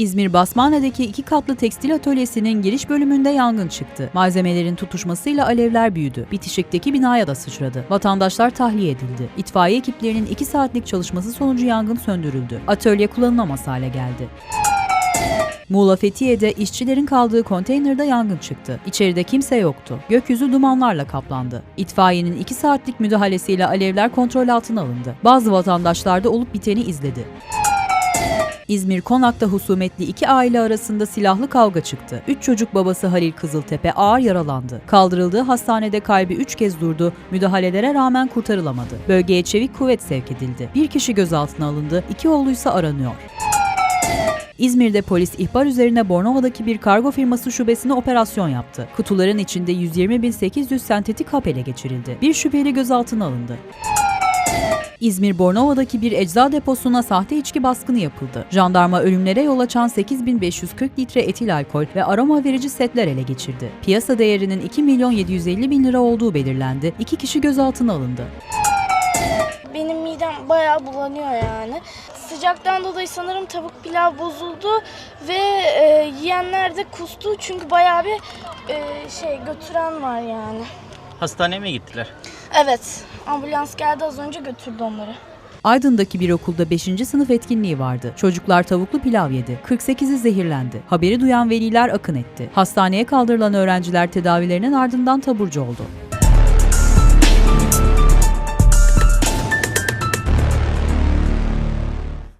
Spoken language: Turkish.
İzmir Basmane'deki iki katlı tekstil atölyesinin giriş bölümünde yangın çıktı. Malzemelerin tutuşmasıyla alevler büyüdü. Bitişikteki binaya da sıçradı. Vatandaşlar tahliye edildi. İtfaiye ekiplerinin 2 saatlik çalışması sonucu yangın söndürüldü. Atölye kullanılamaz hale geldi. Muğla Fethiye'de işçilerin kaldığı konteynerde yangın çıktı. İçeride kimse yoktu. Gökyüzü dumanlarla kaplandı. İtfaiyenin 2 saatlik müdahalesiyle alevler kontrol altına alındı. Bazı vatandaşlar da olup biteni izledi. İzmir Konak'ta husumetli iki aile arasında silahlı kavga çıktı. Üç çocuk babası Halil Kızıltepe ağır yaralandı. Kaldırıldığı hastanede kalbi üç kez durdu, müdahalelere rağmen kurtarılamadı. Bölgeye çevik kuvvet sevk edildi. Bir kişi gözaltına alındı, iki oğluysa aranıyor. İzmir'de polis ihbar üzerine Bornova'daki bir kargo firması şubesine operasyon yaptı. Kutuların içinde 120.800 sentetik hap ele geçirildi. Bir şüpheli gözaltına alındı. İzmir Bornova'daki bir ecza deposuna sahte içki baskını yapıldı. Jandarma ölümlere yol açan 8540 litre etil alkol ve aroma verici setler ele geçirdi. Piyasa değerinin 2 milyon 750 bin lira olduğu belirlendi. İki kişi gözaltına alındı. Benim midem bayağı bulanıyor yani. Sıcaktan dolayı sanırım tavuk pilav bozuldu ve e, yiyenler de kustu çünkü bayağı bir e, şey götüren var yani. Hastaneye mi gittiler? Evet. Ambulans geldi az önce götürdü onları. Aydın'daki bir okulda 5. sınıf etkinliği vardı. Çocuklar tavuklu pilav yedi. 48'i zehirlendi. Haberi duyan veliler akın etti. Hastaneye kaldırılan öğrenciler tedavilerinin ardından taburcu oldu.